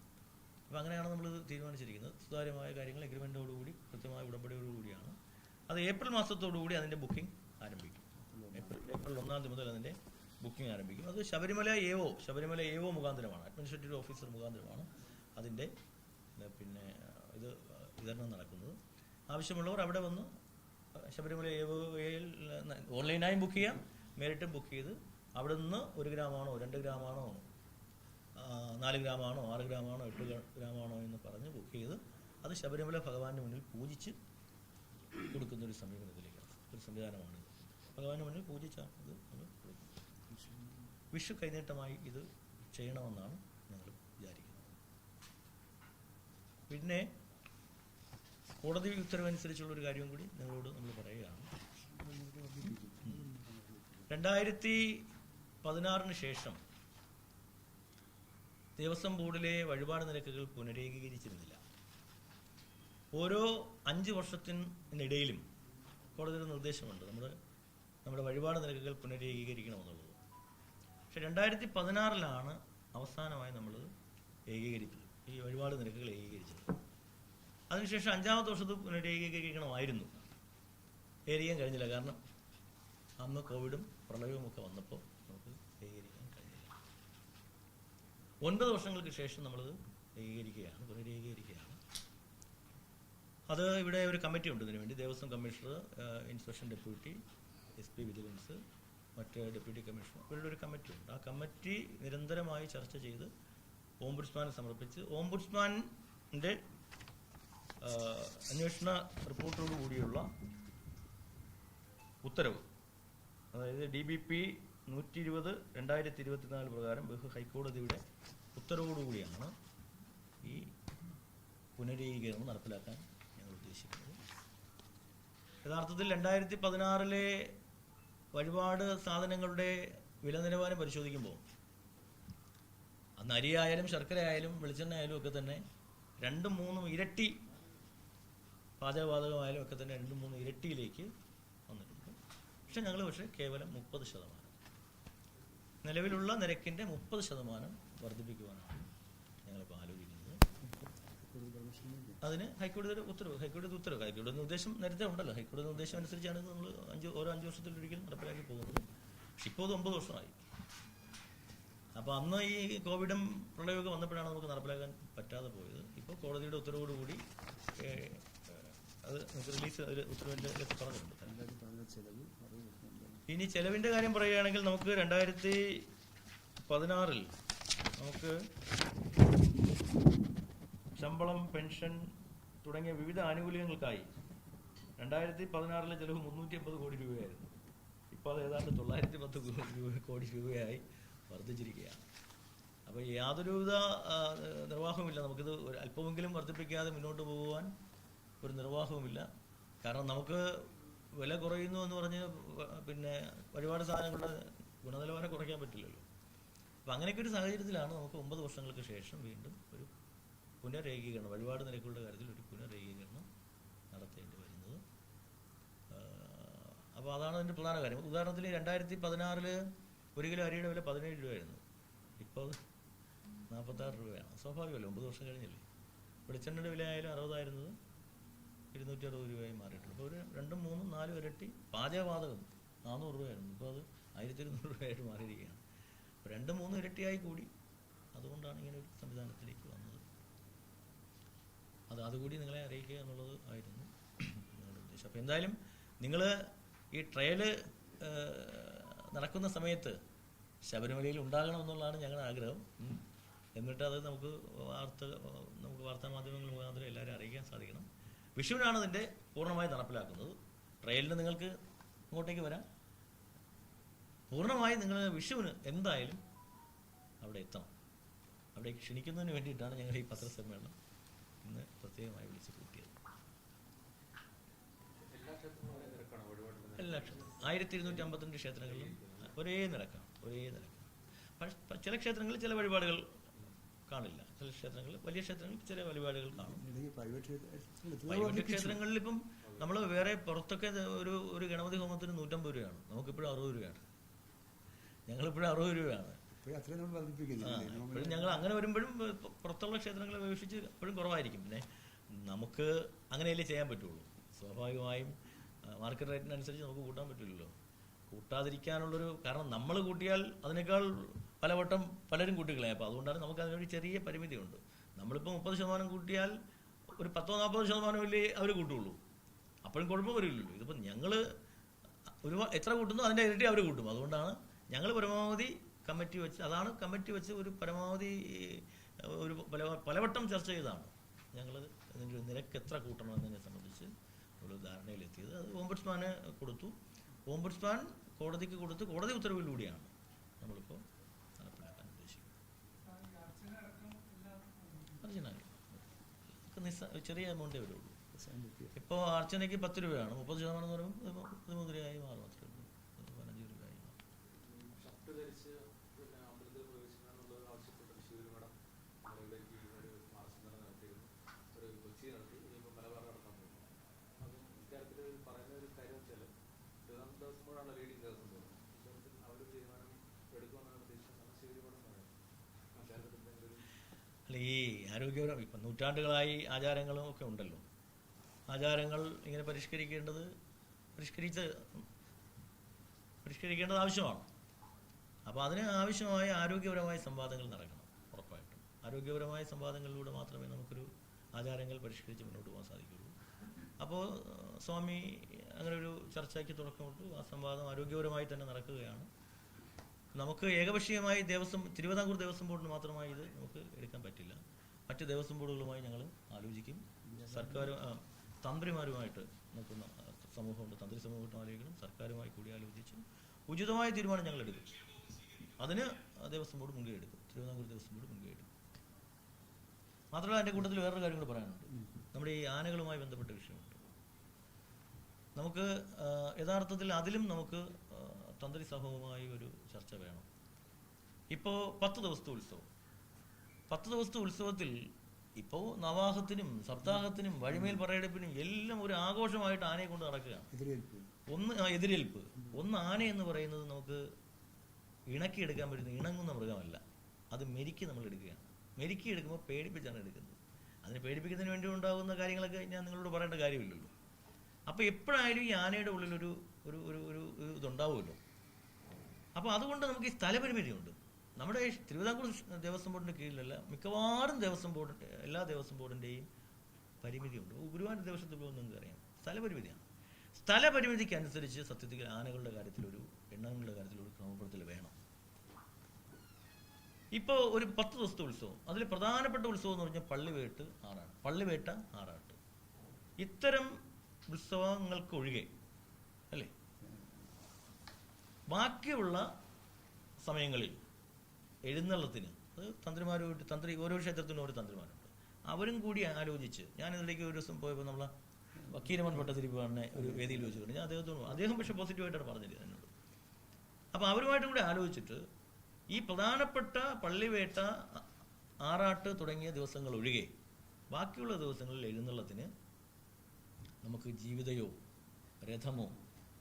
അപ്പോൾ അങ്ങനെയാണ് നമ്മൾ തീരുമാനിച്ചിരിക്കുന്നത്. സുതാര്യമായ കാര്യങ്ങൾ എഗ്രിമെന്റോടുകൂടി കൃത്യമായ ഉടമ്പടിയോടുകൂടിയാണ് അത് ഏപ്രിൽ മാസത്തോടുകൂടി അതിന്റെ ബുക്കിംഗ് ആരംഭിക്കും. ഏപ്രിൽ ഏപ്രിൽ ഒന്നാം തീയതി മുതൽ അതിന്റെ ബുക്കിംഗ് ആരംഭിക്കും. അത് Sabarimala A O Sabarimala A O മുഖാന്തരമാണ്. Administrative officer മുഖാന്തരമാണ് അതിന്റെ പിന്നെ ഇത് വിതരണം നടക്കുന്നത്. ആവശ്യമുള്ളവർ അവിടെ വന്ന് ശബരിമല എ ഒയിൽ ഓൺലൈനായി ബുക്ക് ചെയ്യാം നേരിട്ടും ബുക്ക് ചെയ്ത് അവിടെ നിന്ന് ഒരു ഗ്രാമാണോ രണ്ട് ഗ്രാമാണോ നാല് ഗ്രാമാണോ ആറ് ഗ്രാമാണോ എട്ട് ഗ്രാ- ഗ്രാമാണോ എന്ന് പറഞ്ഞ് ബുക്ക് ചെയ്ത് അത് ശബരിമല ഭഗവാന്റെ മുന്നിൽ പൂജിച്ച് കൊടുക്കുന്ന ഒരു സമീപനത്തിലേക്കാണ് ഒരു സംവിധാനമാണ് ഭഗവാന്റെ മുന്നിൽ പൂജിച്ചാണ് ഇത് വിഷു കൈനീട്ടമായി ഇത് ചെയ്യണമെന്നാണ് ഞങ്ങൾ വിചാരിക്കുന്നത്. പിന്നെ കോടതി ഉത്തരവനുസരിച്ചുള്ള ഒരു കാര്യം കൂടി നിങ്ങളോട് നമ്മൾ പറയുകയാണ്. രണ്ടായിരത്തി പതിനാറിന് ശേഷം ദേവസ്വം ബോർഡിലെ വഴിപാട് നിരക്കുകൾ പുനരേകീകരിച്ചിരുന്നില്ല. ഓരോ അഞ്ച് വർഷത്തിനിടയിലും കോടതിയുടെ നിർദ്ദേശമുണ്ട്. നമ്മൾ നമ്മുടെ വഴിപാട് നിരക്കുകൾ പുനരേകീകരിക്കണമെന്നുള്ളത്. പക്ഷെ രണ്ടായിരത്തി പതിനാറിലാണ് അവസാനമായി നമ്മൾ ഏകീകരിച്ചത്. ഈ വഴിപാട് നിരക്കുകൾ ഏകീകരിച്ചത്. അതിനുശേഷം അഞ്ചാമത്തെ വർഷത്ത് പുനരേകീകരിക്കണമായിരുന്നു ഏരിയാൻ കഴിഞ്ഞില്ല. കാരണം അന്ന് കോവിഡും പ്രളയവും ഒക്കെ വന്നപ്പോൾ നമുക്ക് ഏകീകരിക്കാൻ കഴിഞ്ഞില്ല. ഒൻപത് വർഷങ്ങൾക്ക് ശേഷം നമ്മൾ ഏകീകരിക്കുകയാണ് പുനരേകീകരിക്കുകയാണ് അത് ഇവിടെ ഒരു കമ്മിറ്റി ഉണ്ട് ഇതിനു വേണ്ടി Devaswom commissioner inspection deputy S P vigilance മറ്റ് ഡെപ്യൂട്ടി കമ്മീഷണർ. ഇവരുടെ ഒരു കമ്മിറ്റി ഉണ്ട്. ആ കമ്മിറ്റി നിരന്തരമായി ചർച്ച ചെയ്ത് ഓംബുഡ്സ്മാനെ സമർപ്പിച്ച് ഓംബുഡ്സ്മാന്റെ അന്വേഷണ റിപ്പോർട്ടോട് കൂടിയുള്ള ഉത്തരവ്. അതായത് ഡി ബി പി നൂറ്റി ഇരുപത് രണ്ടായിരത്തി ഇരുപത്തിനാല് പ്രകാരം ബഹു ഹൈക്കോടതിയുടെ ഉത്തരവോടുകൂടിയാണ് ഈ പുനരീകരണം നടപ്പിലാക്കാൻ ഞങ്ങൾ ഉദ്ദേശിക്കുന്നത്. യഥാർത്ഥത്തിൽ രണ്ടായിരത്തി പതിനാറിലെ വഴിപാട് സാധനങ്ങളുടെ വില നിലവാരം പരിശോധിക്കുമ്പോൾ അന്ന് അരി ആയാലും ശർക്കര ആയാലും വെളിച്ചെണ്ണ ആയാലും ഒക്കെ തന്നെ രണ്ടും മൂന്നും ഇരട്ടി പാചകവാതകമായാലും ഒക്കെ തന്നെ രണ്ടും മൂന്നും ഇരട്ടിയിലേക്ക് വന്നിട്ടുണ്ട്. പക്ഷെ ഞങ്ങൾ പക്ഷേ കേവലം മുപ്പത് ശതമാനം. നിലവിലുള്ള നിരക്കിന്റെ മുപ്പത് ശതമാനം വർദ്ധിപ്പിക്കുവാനാണ് ഞങ്ങളിപ്പോൾ ആലോചിക്കുന്നത്. അതിന് ഹൈക്കോടതിയുടെ ഉത്തരവ് ഹൈക്കോടതി ഉത്തരവ്. ഹൈക്കോടതി നിർദ്ദേശം നേരത്തെ ഉണ്ടല്ലോ. ഹൈക്കോടതി നിർദ്ദേശം അനുസരിച്ചാണ് നമ്മൾ അഞ്ച് ഓരോ അഞ്ച് വർഷത്തിലൊരിക്കൽ നടപ്പിലാക്കി പോകുന്നത്. പക്ഷെ ഇപ്പോൾ അത് ഒമ്പത് വർഷമായി. അപ്പോൾ അന്ന് ഈ കോവിഡും പ്രളയമൊക്കെ വന്നപ്പോഴാണ് നമുക്ക് നടപ്പിലാക്കാൻ പറ്റാതെ പോയത്. ഇപ്പോൾ കോടതിയുടെ ഉത്തരവോടുകൂടി അത് റിലീസ് ഒരു ഉത്തരവിന്റെ പറഞ്ഞിട്ടുണ്ട്. ഇനി ചെലവിന്റെ കാര്യം പറയുകയാണെങ്കിൽ നമുക്ക് രണ്ടായിരത്തി പതിനാറിൽ നമുക്ക് ശമ്പളം പെൻഷൻ തുടങ്ങിയ വിവിധ ആനുകൂല്യങ്ങൾക്കായി രണ്ടായിരത്തി പതിനാറിലെ ചെലവ് മുന്നൂറ്റി അമ്പത് കോടി രൂപയായിരുന്നു. ഇപ്പോൾ അത് ഏതാണ്ട് തൊള്ളായിരത്തി പത്ത് കോടി രൂപയായി വർദ്ധിച്ചിരിക്കുകയാണ്. അപ്പോൾ യാതൊരുവിധ നിർവാഹവുമില്ല. നമുക്കിത് ഒരു അല്പമെങ്കിലും വർദ്ധിപ്പിക്കാതെ മുന്നോട്ട് പോകുവാൻ ഒരു നിർവാഹവുമില്ല. കാരണം നമുക്ക് വില കുറയുന്നു എന്ന് പറഞ്ഞ് പിന്നെ ഒരുപാട് സാധനങ്ങളുടെ ഗുണനിലവാരം കുറയ്ക്കാൻ പറ്റില്ലല്ലോ. അപ്പം അങ്ങനെയൊക്കെ ഒരു സാഹചര്യത്തിലാണ് നമുക്ക് ഒമ്പത് വർഷങ്ങൾക്ക് ശേഷം വീണ്ടും ഒരു പുനരേകീകരണം വഴിപാട് നിരക്കുകളുടെ കാര്യത്തിൽ ഒരു പുനരേകീകരണം നടത്തേണ്ടി വരുന്നത്. അപ്പോൾ അതാണ് അതിന്റെ പ്രധാന കാര്യം. ഉദാഹരണത്തിന് രണ്ടായിരത്തി പതിനാറിൽ ഒരു കിലോ അരിയുടെ വില പതിനേഴ് രൂപയായിരുന്നു. ഇപ്പോൾ നാൽപ്പത്താറ് രൂപയാണ്. സ്വാഭാവികമല്ലോ? ഒമ്പത് വർഷം കഴിഞ്ഞില്ലേ? വെളിച്ചെണ്ണയുടെ വില ആയാലും അറുപതായിരുന്നത് ഇരുന്നൂറ്റി അറുപത് രൂപയായി മാറിയിട്ടുണ്ട്. അപ്പോൾ ഒരു രണ്ടും മൂന്നും നാലും ഇരട്ടി പാചകവാതകം നാനൂറ് രൂപയായിരുന്നു. ഇപ്പോൾ അത് ആയിരത്തി ഇരുന്നൂറ് രൂപയായിട്ട് മാറിയിരിക്കുകയാണ്. അപ്പോൾ രണ്ടും മൂന്നും ഇരട്ടിയായി കൂടി. അതുകൊണ്ടാണ് ഇങ്ങനെ ഒരു സംവിധാനത്തിലേക്ക് വന്നത്. അത് അതുകൂടി നിങ്ങളെ അറിയിക്കുക എന്നുള്ളത് ആയിരുന്നു നിങ്ങളുടെ ഉദ്ദേശം. അപ്പോൾ എന്തായാലും നിങ്ങൾ ഈ ട്രയൽ നടക്കുന്ന സമയത്ത് ശബരിമലയിൽ ഉണ്ടാകണം എന്നുള്ളതാണ് ഞങ്ങളുടെ ആഗ്രഹം. എന്നിട്ട് അത് നമുക്ക് വാർത്ത നമുക്ക് വാർത്താ മാധ്യമങ്ങൾ മുഖാന്തരം എല്ലാവരും അറിയിക്കാൻ സാധിക്കണം. വിഷുവിനാണ് ഇതിന്റെ പൂർണമായി നടപ്പിലാക്കുന്നത്. ട്രയലിന് നിങ്ങൾക്ക് ഇങ്ങോട്ടേക്ക് വരാം. പൂർണമായി നിങ്ങൾ വിഷുവിന് എന്തായാലും അവിടെ എത്തണം. അവിടെ ക്ഷണിക്കുന്നതിന് വേണ്ടിയിട്ടാണ് ഞങ്ങൾ ഈ പത്രസമ്മേളനം ഇന്ന്. പ്രത്യേകമായി വിളിച്ച് കൂട്ടിയത്. എല്ലാ ക്ഷേത്രങ്ങളും നിരക്ക്? ആയിരത്തി ഇരുന്നൂറ്റി അമ്പത്തിരണ്ട് ക്ഷേത്രങ്ങളിലും ഒരേ നിരക്കാണ് ഒരേ നിരക്കാണ്. പക്ഷേ ചില ക്ഷേത്രങ്ങളിൽ ചില വഴിപാടുകൾ കാണില്ല. ചില ക്ഷേത്രങ്ങളിൽ വലിയ ക്ഷേത്രങ്ങളിൽ ചില വഴിപാടുകൾ കാണും. പ്രൈവറ്റ്. ക്ഷേത്രങ്ങളിൽ ഇപ്പം നമ്മൾ വേറെ പുറത്തൊക്കെ ഒരു ഒരു ഗണപതി ഹോമത്തിന് നൂറ്റമ്പത് രൂപയാണ്. നമുക്കിപ്പോഴും അറുപത് രൂപയാണ്. ഞങ്ങളിപ്പോഴും അറുപത് രൂപയാണ്. ഇപ്പോഴും അത്രയും നമ്മൾ വർദ്ധിപ്പിക്കുന്നില്ല. ഞങ്ങൾ അങ്ങനെ വരുമ്പോഴും പുറത്തുള്ള ക്ഷേത്രങ്ങളെ അപേക്ഷിച്ച് എപ്പോഴും കുറവായിരിക്കും. പിന്നെ നമുക്ക് അങ്ങനെയല്ലേ ചെയ്യാൻ പറ്റുള്ളൂ. സ്വാഭാവികമായും മാർക്കറ്റ് റേറ്റിനനുസരിച്ച് നമുക്ക് കൂട്ടാൻ പറ്റില്ലല്ലോ. കൂട്ടാതിരിക്കാനുള്ളൊരു കാരണം നമ്മൾ കൂട്ടിയാൽ അതിനേക്കാൾ പലവട്ടം പലരും കൂട്ടിക്കളയും അപ്പോൾ അതുകൊണ്ടാണ് നമുക്ക് അതിനൊരു ചെറിയ പരിമിതിയുണ്ട്. നമ്മളിപ്പോൾ മുപ്പത് ശതമാനം കൂട്ടിയാൽ ഒരു പത്തോ നാൽപ്പതോ ശതമാനമല്ലേ അവർ കൂട്ടുള്ളൂ. അപ്പോഴും കുഴപ്പം വരില്ലല്ലോ. ഇതിപ്പോൾ ഞങ്ങൾ ഒരുപാട് എത്ര കൂട്ടുന്നു അതിന്റെ ഇരട്ടി അവർ കൂട്ടും. അതുകൊണ്ടാണ് ഞങ്ങൾ പരമാവധി കമ്മിറ്റി വെച്ച് അതാണ് കമ്മിറ്റി വെച്ച് ഒരു പരമാവധി ഒരു പല പലവട്ടം ചർച്ച ചെയ്താണ് ഞങ്ങൾ ഇതിന്റെ ഒരു നിരക്ക് എത്ര കൂട്ടണം എന്നതിനെ സംബന്ധിച്ച് ഒരു ധാരണയിലെത്തിയത്. അത് ഓംബുഡ്സ്മാന് കൊടുത്തു. ഓംബുഡ്സ്മാൻ കോടതിക്ക് കൊടുത്ത് കോടതി ഉത്തരവിലൂടെയാണ് നമ്മളിപ്പോൾ നടപ്പിലാക്കാൻ ഉദ്ദേശിക്കുന്നത്. ചെറിയ എമൗണ്ടേ വരുള്ളൂ. ഇപ്പോൾ അർച്ചനയ്ക്ക് പത്ത് രൂപയാണ്. മുപ്പത് ശതമാനം എന്ന് പറയുമ്പോൾ പതിമൂന്ന് രൂപയായി മാറും അത്രേ ഉള്ളൂ അത് പതിനഞ്ച് രൂപയായി മാറും ഷർട്ട് ധരിച്ച് പിന്നെ അമ്പലത്തിൽ പ്രവേശിക്കണമെന്നുള്ളത് ആവശ്യപ്പെട്ട് ശിവരുമഠം നിലവിലേക്ക് ഒരു മാർച്ച് തന്നെ നടത്തിയിരുന്നു ഒരു കൊച്ചി നടത്തി ഇനിയിപ്പോൾ മലബാർ നടത്താൻ പോകുന്നു അതും ഇക്കാര്യത്തിൽ പറയുന്ന ഒരു കാര്യം വെച്ചാൽ അല്ല ഈ ആരോഗ്യപരം ഇപ്പം നൂറ്റാണ്ടുകളായി ആചാരങ്ങളും ഒക്കെ ഉണ്ടല്ലോ. ആചാരങ്ങൾ ഇങ്ങനെ പരിഷ്കരിക്കേണ്ടത് പരിഷ്കരിച്ച് പരിഷ്കരിക്കേണ്ടത് ആവശ്യമാണ്. അപ്പോൾ അതിന് ആവശ്യമായ ആരോഗ്യപരമായ സംവാദങ്ങൾ നടക്കണം ഉറപ്പായിട്ടും. ആരോഗ്യപരമായ സംവാദങ്ങളിലൂടെ മാത്രമേ നമുക്കൊരു ആചാരങ്ങൾ പരിഷ്കരിച്ച് മുന്നോട്ട് പോകാൻ സാധിക്കുകയുള്ളൂ. അപ്പോൾ സ്വാമി അങ്ങനെ ഒരു ചർച്ചയ്ക്ക് തുടക്കമിട്ടു ആ സംവാദം ആരോഗ്യപരമായി തന്നെ നടക്കുകയാണ്. നമുക്ക് ഏകപക്ഷീയമായി ദേവസ്വം തിരുവിതാംകൂർ ദേവസ്വം ബോർഡിന് മാത്രമായി ഇത് നമുക്ക് എടുക്കാൻ പറ്റില്ല. മറ്റ് ദേവസ്വം ബോർഡുകളുമായി ഞങ്ങൾ ആലോചിക്കും. സർക്കാർ തന്ത്രിമാരുമായിട്ട് നോക്കുന്ന ആ, സമൂഹമുണ്ട്. തന്ത്രി സമൂഹമായിട്ട് ആലോചിക്കണം സർക്കാരുമായി കൂടി ആലോചിച്ച് ഉചിതമായ തീരുമാനം ഞങ്ങൾ എടുക്കും. അതിന് ദേവസ്വം ബോർഡ് മുൻകൈ എടുക്കും. തിരുവിതാംകൂർ ദേവസ്വം ബോർഡ് മുൻകൈ എടുക്കും. മാത്രമല്ല എന്റെ കൂട്ടത്തിൽ വേറൊരു കാര്യം കൂടി പറയാനുണ്ട്. നമ്മുടെ ഈ ആനകളുമായി ബന്ധപ്പെട്ട വിഷയമുണ്ട് നമുക്ക് യഥാർത്ഥത്തിൽ അതിലും നമുക്ക് തന്ത്രി സഭവുമായി ഒരു ചർച്ച വേണം. ഇപ്പോൾ പത്ത് ദിവസത്തെ ഉത്സവം. പത്ത് ദിവസത്തെ ഉത്സവത്തിൽ ഇപ്പോൾ നവാഹത്തിനും സപ്താഹത്തിനും വഴിമേൽ പറയെടുപ്പിനും എല്ലാം ഒരു ആഘോഷമായിട്ട് ആനയെ കൊണ്ട് നടക്കുകയാണ്. ഒന്ന് എതിരേൽപ്പ്. ഒന്ന് ആന എന്ന് പറയുന്നത് നമുക്ക് ഇണക്കിയെടുക്കാൻ പറ്റുന്ന ഇണങ്ങുന്ന മൃഗമല്ല. അത് മെരുക്കി നമ്മൾ എടുക്കുകയാണ്. മെരുക്കി എടുക്കുമ്പോൾ പേടിപ്പിച്ചാണ് എടുക്കുന്നത്. അതിനെ പേടിപ്പിക്കുന്നതിന് വേണ്ടി ഉണ്ടാകുന്ന കാര്യങ്ങളൊക്കെ ഞാൻ നിങ്ങളോട് പറയേണ്ട കാര്യമില്ലല്ലോ. അപ്പോൾ എപ്പോഴായാലും ഈ ആനയുടെ ഉള്ളിലൊരു ഒരു ഒരു ഒരു ഇതുണ്ടാവുമല്ലോ. അപ്പോൾ അതുകൊണ്ട് നമുക്ക് ഈ സ്ഥലപരിമിതിയുണ്ട്. നമ്മുടെ തിരുവിതാംകൂർ ദേവസ്വം ബോർഡിന്റെ കീഴിലല്ല മിക്കവാറും ദേവസ്വം ബോർഡ് എല്ലാ ദേവസ്വം ബോർഡിന്റെയും പരിമിതിയുണ്ട്. ഗുരുവായൂർ ദേവസ്വത്തിൽ പോകുന്ന നിങ്ങൾക്ക് അറിയാം. സ്ഥലപരിമിതിയാണ്. സ്ഥലപരിമിതിക്ക് അനുസരിച്ച് സത്യത്തിൽ ആനകളുടെ കാര്യത്തിലൊരു എണ്ണങ്ങളുടെ കാര്യത്തിലൊരു ക്രമപ്പെടുത്തൽ വേണം. ഇപ്പോൾ ഒരു പത്ത് ദിവസത്തെ ഉത്സവം. അതിൽ പ്രധാനപ്പെട്ട ഉത്സവം എന്ന് പറഞ്ഞാൽ പള്ളിവേട്ട് ആറാട്ട്. പള്ളിവേട്ട ആറാട്ട്. ഇത്തരം ഉത്സവങ്ങൾക്കൊഴികെ അല്ലേ? ബാക്കിയുള്ള സമയങ്ങളിൽ എഴുന്നള്ളത്തിന് അത് തന്ത്രിമാരുമായിട്ട് തന്ത്രി ഓരോ ക്ഷേത്രത്തിനും ഓരോ തന്ത്രിമാരുണ്ട്. അവരും കൂടി ആലോചിച്ച് ഞാൻ ഇതിലേക്ക് ഒരു ദിവസം പോയപ്പോൾ നമ്മളെ വക്കീലമൻ ഭട്ടതിരിപ്പാടിനെ ഒരു വേദിയിൽ വെച്ചിട്ടുണ്ട്. ഞാൻ അദ്ദേഹത്തോട് അദ്ദേഹം പക്ഷേ പോസിറ്റീവായിട്ടാണ് പറഞ്ഞത് എന്നോട്. അപ്പോൾ അവരുമായിട്ടും കൂടി ആലോചിച്ചിട്ട് ഈ പ്രധാനപ്പെട്ട പള്ളിവേട്ട ആറാട്ട് തുടങ്ങിയ ദിവസങ്ങൾ ഒഴികെ ബാക്കിയുള്ള ദിവസങ്ങളിൽ എഴുന്നള്ളത്തിന് നമുക്ക് ജീവിതയോ രഥമോ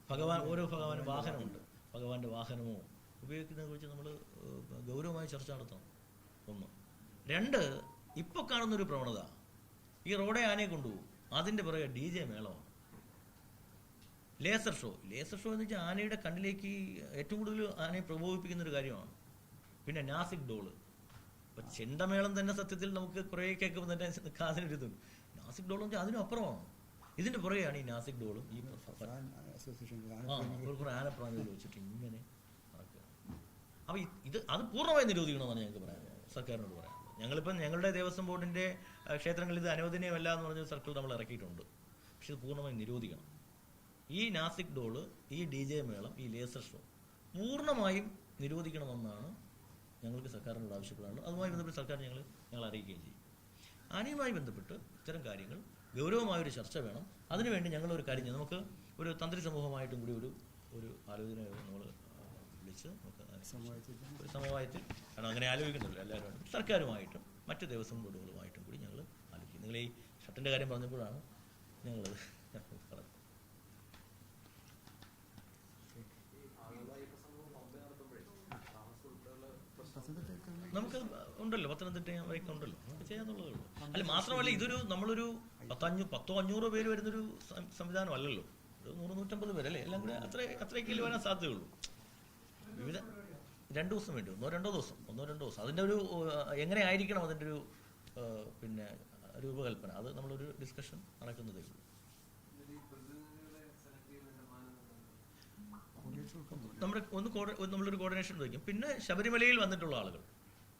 ഭഗവാൻ ഓരോ ഭഗവാനും വാഹനമുണ്ട്. ഭഗവാന്റെ വാഹനമോ ഉപയോഗിക്കുന്നതിനെ കുറിച്ച് നമ്മൾ ഗൗരവമായി ചർച്ച നടത്തണം. ഒന്ന്. രണ്ട് ഇപ്പോൾ കാണുന്നൊരു പ്രവണത. ഈ റോഡെ ആനയെ കൊണ്ടുപോകും. അതിന്റെ പുറകെ D J മേളമാണ്. Laser show. Laser show എന്ന് വെച്ചാൽ ആനയുടെ കണ്ണിലേക്ക് ഏറ്റവും കൂടുതൽ ആനയെ പ്രകോപിപ്പിക്കുന്ന ഒരു കാര്യമാണ്. പിന്നെ നാസിക് ഡോൾ. ഇപ്പൊ ചെണ്ടമേളം തന്നെ സത്യത്തിൽ നമുക്ക് കുറേ കേൾക്കുമ്പോൾ തന്നെ കാതിനൊരു ഇതുണ്ട്. നാസിക് ഡോൾ എന്ന് വെച്ചാൽ അതിനും അപ്പുറമാണ്. ഇതിന്റെ പുറകെയാണ് ഈ നാസിക് ഡോളും ഈ ഫാൻ അസോസിയേഷൻ ആ ഒരു കുറേ ആനപ്രാണികൾ വെച്ചിട്ട് ഇങ്ങനെ നടക്കുക. അപ്പൊ ഇത് അത് പൂർണമായി നിരോധിക്കണമെന്നാണ് ഞങ്ങൾക്ക് പറയാൻ സർക്കാരിനോട് പറയാനുള്ളത്. ഞങ്ങളിപ്പം ഞങ്ങളുടെ ദേവസ്വം ബോർഡിന്റെ ക്ഷേത്രങ്ങളിൽ ഇത് അനുവദനീയമല്ല എന്ന് പറഞ്ഞ സർക്കിൾ നമ്മൾ ഇറക്കിയിട്ടുണ്ട്. പക്ഷെ ഇത് പൂർണമായി നിരോധിക്കണം. ഈ നാസിക് ഡോൾ ഈ ഡി ജെ മേളം ഈ ലേസർ ഷോ പൂർണമായും നിരോധിക്കണമെന്നാണ് ഞങ്ങൾക്ക് സർക്കാരിനോട് ആവശ്യപ്പെടാനുള്ളത്. അതുമായി ബന്ധപ്പെട്ട് സർക്കാർ ഞങ്ങൾ ഞങ്ങൾ അറിയിക്കുകയും ചെയ്യും. അതിനുമായി ബന്ധപ്പെട്ട് ഇത്തരം കാര്യങ്ങൾ ഗൗരവമായൊരു ചർച്ച വേണം. അതിനുവേണ്ടി ഞങ്ങളൊരു കാര്യം ചെയ്യാം നമുക്ക് ഒരു തന്ത്രി സമൂഹമായിട്ടും കൂടി ഒരു ഒരു ആലോചന നമ്മൾ വിളിച്ച് നമുക്ക് സമവായത്തിൽ ഒരു സമവായത്തിൽ കാരണം അങ്ങനെ ആലോചിക്കുന്നുള്ളൂ എല്ലാവരും. സർക്കാരുമായിട്ടും മറ്റ് ദേവസ്വം ബോർഡുകളുമായിട്ടും കൂടി ഞങ്ങൾ ആലോചിക്കും. നിങ്ങൾ ഈ ഷട്ടിന്റെ കാര്യം പറഞ്ഞപ്പോഴാണ് ഞങ്ങളത് പറഞ്ഞത്. നമുക്ക് ഉണ്ടല്ലോ. പത്തനംതിട്ട ഉണ്ടല്ലോ. ചെയ്യാന്നുള്ളതേ ഉള്ളൂ അല്ല മാത്രമല്ല ഇതൊരു നമ്മളൊരു പത്തഞ്ഞൂ പത്തോ അഞ്ഞൂറോ പേര് വരുന്നൊരു സംവിധാനം അല്ലല്ലോ ഒരു നൂറ് നൂറ്റമ്പത് പേരല്ലേ? എല്ലാം കൂടെ അത്ര അത്രയൊക്കെ വരാൻ സാധ്യതയുള്ളൂ. വിവിധ രണ്ടു ദിവസം വേണ്ടി ഒന്നോ രണ്ടോ ദിവസം ഒന്നോ രണ്ടോ ദിവസം. അതിന്റെ ഒരു എങ്ങനെ ആയിരിക്കണം അതിന്റെ ഒരു പിന്നെ രൂപകൽപ്പന? അത് നമ്മളൊരു ഡിസ്കഷൻ നടക്കുന്നതേ ഉള്ളൂ. നമ്മുടെ ഒന്ന് നമ്മളൊരു കോർഡിനേഷൻ വയ്ക്കും. പിന്നെ ശബരിമലയിൽ വന്നിട്ടുള്ള ആളുകൾ.